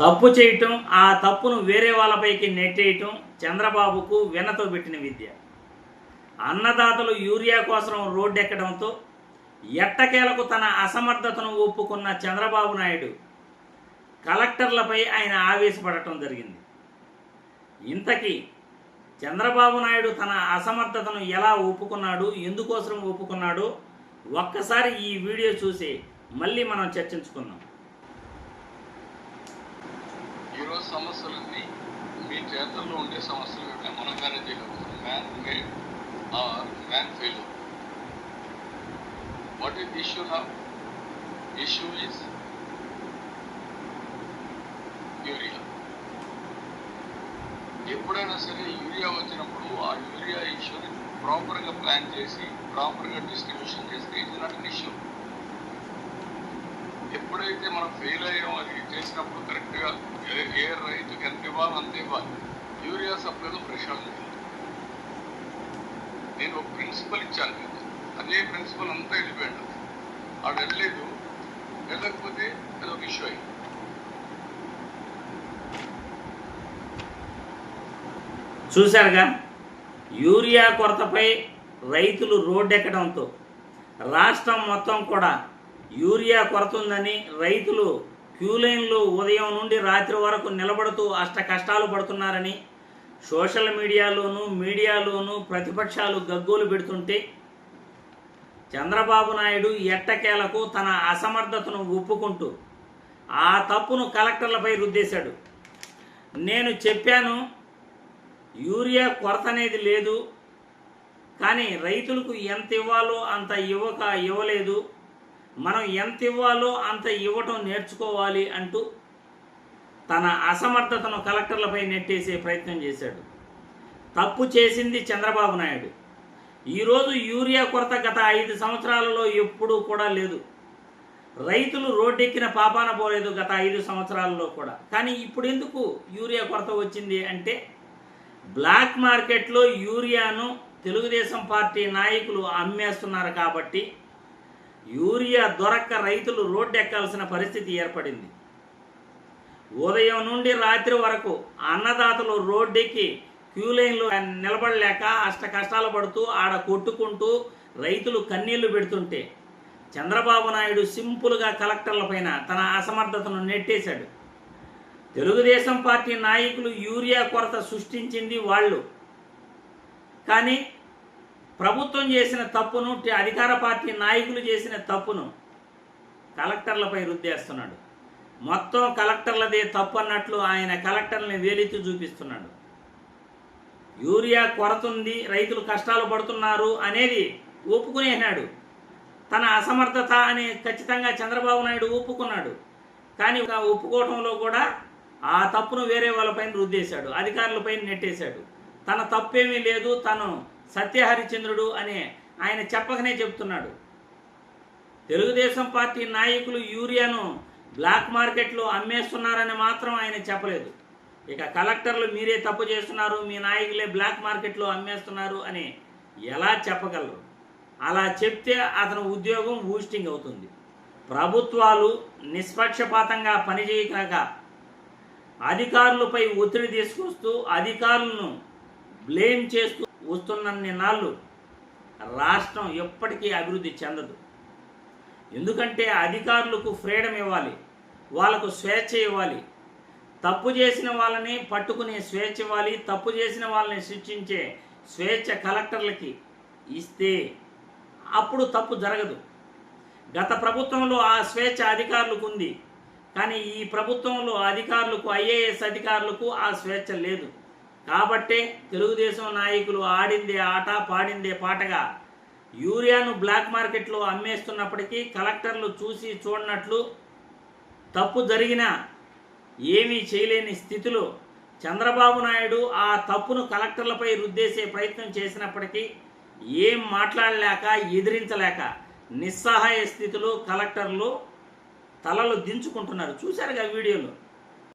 తప్పు చేయటం ఆ తప్పును వేరే వాళ్ళపైకి నెట్టేయటం చంద్రబాబుకు వెనతో పెట్టిన విద్య. అన్నదాతలు యూరియా కోసం రోడ్డెక్కడంతో ఎట్టకేలకు తన అసమర్థతను ఒప్పుకున్న చంద్రబాబు నాయుడు కలెక్టర్లపై ఆయన ఆవేశపడటం జరిగింది. ఇంతకీ చంద్రబాబు నాయుడు తన అసమర్థతను ఎలా ఒప్పుకున్నాడు ఎందుకోసం ఒప్పుకున్నాడు ఒక్కసారి ఈ వీడియో చూసి మళ్ళీ మనం చర్చించుకుందాం. ఈరోజు సమస్యలన్నీ మీ చేతుల్లో ఉండే సమస్యలు మనం మేనేజ్ చేయగలుగుతాం. Man made or man fail what is issue నా ఇష్యూ ఈస్ యూరియా ఎప్పుడైనా సరే యూరియా వచ్చినప్పుడు ఆ యూరియా ఇష్యూని ప్రాపర్గా ప్లాన్ చేసి ప్రాపర్గా డిస్ట్రిబ్యూషన్ చేస్తే ఇది నాట్ ఇష్యూ ఎప్పుడైతే మనం ఫెయిల్ అయ్యామో అది చేసినప్పుడు కరెక్ట్గా ఏ ఏ రైతుకి ఎంత ఇవ్వాలో అంత ఇవ్వాలి. యూరియా సప్లైలో ప్రెషర్ నేను ఒక ప్రిన్సిపల్ ఇచ్చాను అదే ప్రిన్సిపల్ అంతా వెళ్ళిపోయాడు ఆడు వెళ్ళలేదు. వెళ్ళకపోతే అది ఒక ఇష్యూ అయింది. చూశారుగా? యూరియా కొరతపై రైతులు రోడ్డెక్కడంతో రాష్ట్రం మొత్తం కూడా యూరియా కొరత ఉందని రైతులు క్యూలైన్లు ఉదయం నుండి రాత్రి వరకు నిలబడుతూ అష్ట కష్టాలు పడుతున్నారని సోషల్ మీడియాలోనూ మీడియాలోనూ ప్రతిపక్షాలు గగ్గోలు పెడుతుంటే చంద్రబాబు నాయుడు ఎట్టకేలకు తన అసమర్థతను ఒప్పుకుంటూ ఆ తప్పును కలెక్టర్లపై రుద్దేశాడు. నేను చెప్పాను యూరియా కొరత అనేది లేదు కానీ రైతులకు ఎంత ఇవ్వాలో అంత ఇవ్వక ఇవ్వలేదు. మనం ఎంత ఇవ్వాలో అంత ఇవ్వటం నేర్చుకోవాలి అంటూ తన అసమర్థతను కలెక్టర్లపై నెట్టేసే ప్రయత్నం చేశాడు. తప్పు చేసింది చంద్రబాబు నాయుడు. ఈరోజు యూరియా కొరత గత ఐదు సంవత్సరాలలో ఎప్పుడూ కూడా లేదు. రైతులు రోడ్డెక్కిన పాపాన పోలేదు గత ఐదు సంవత్సరాలలో కూడా. కానీ ఇప్పుడు ఎందుకు యూరియా కొరత వచ్చింది అంటే బ్లాక్ మార్కెట్లో యూరియాను తెలుగుదేశం పార్టీ నాయకులు అమ్మేస్తున్నారు కాబట్టి యూరియా దొరక్క రైతులు రోడ్డు ఎక్కాల్సిన పరిస్థితి ఏర్పడింది. ఉదయం నుండి రాత్రి వరకు అన్నదాతలు రోడ్డెక్కి క్యూ లైన్లో నిలబడలేక అష్ట కష్టాలు పడుతూ ఆడ కొట్టుకుంటూ రైతులు కన్నీళ్ళు పెడుతుంటే చంద్రబాబు నాయుడు సింపుల్గా కలెక్టర్లపైన తన అసమర్థతను నెట్టేశాడు. తెలుగుదేశం పార్టీ నాయకులు యూరియా కొరత సృష్టించింది వాళ్ళు. కానీ ప్రభుత్వం చేసిన తప్పును అధికార పార్టీ నాయకులు చేసిన తప్పును కలెక్టర్లపై రుద్దేస్తున్నాడు. మొత్తం కలెక్టర్లదే తప్పు అన్నట్లు ఆయన కలెక్టర్ని వేలెత్తి చూపిస్తున్నాడు. యూరియా కొరతుంది రైతులు కష్టాలు పడుతున్నారు అనేది ఒప్పుకునేనాడు. తన అసమర్థత అని ఖచ్చితంగా చంద్రబాబు నాయుడు ఒప్పుకున్నాడు. కానీ ఒక ఒప్పుకోవటంలో కూడా ఆ తప్పును వేరే వాళ్ళపైన రుద్దేశాడు అధికారులపైన నెట్టేశాడు. తన తప్పేమీ లేదు తను సత్యహరిచంద్రుడు అనే ఆయన చెప్పకనే చెప్తున్నాడు తెలుగుదేశం పార్టీ నాయకులు యూరియాను బ్లాక్ మార్కెట్లో అమ్మేస్తున్నారని మాత్రం ఆయన చెప్పలేదు. ఇక కలెక్టర్లు మీరే తప్పు చేస్తున్నారు మీ నాయకులే బ్లాక్ మార్కెట్లో అమ్మేస్తున్నారు అని ఎలా చెప్పగలరు? అలా చెప్తే అతను ఉద్యోగం బూస్టింగ్ అవుతుంది. ప్రభుత్వాలు నిష్పక్షపాతంగా పనిచేయక అధికారులపై ఒత్తిడి తీసుకొస్తూ అధికారులను బ్లేమ్ చేస్తూ వస్తున్నన్ని నాళ్ళు రాష్ట్రం ఎప్పటికీ అభివృద్ధి చెందదు. ఎందుకంటే అధికారులకు ఫ్రీడమ్ ఇవ్వాలి వాళ్ళకు స్వేచ్ఛ ఇవ్వాలి. తప్పు చేసిన వాళ్ళని పట్టుకునే స్వేచ్ఛ ఇవ్వాలి తప్పు చేసిన వాళ్ళని శిక్షించే స్వేచ్ఛ కలెక్టర్లకి ఇస్తే అప్పుడు తప్పు జరగదు. గత ప్రభుత్వంలో ఆ స్వేచ్ఛ అధికారులకు ఉంది కానీ ఈ ప్రభుత్వంలో అధికారులకు ఐఏఎస్ అధికారులకు ఆ స్వేచ్ఛ లేదు. కాబట్టే తెలుగుదేశం నాయకులు ఆడిందే ఆట పాడిందే పాటగా యూరియాను బ్లాక్ మార్కెట్లో అమ్మేస్తున్నప్పటికీ కలెక్టర్లు చూసి చూడనట్లు తప్పు జరిగినా ఏమీ చేయలేని స్థితిలో చంద్రబాబు నాయుడు ఆ తప్పును కలెక్టర్లపై రుద్దేసే ప్రయత్నం చేసినప్పటికీ ఏం మాట్లాడలేక ఎదిరించలేక నిస్సహాయ స్థితిలో కలెక్టర్లు తలలు దించుకుంటున్నారు. చూశారుగా వీడియోలో?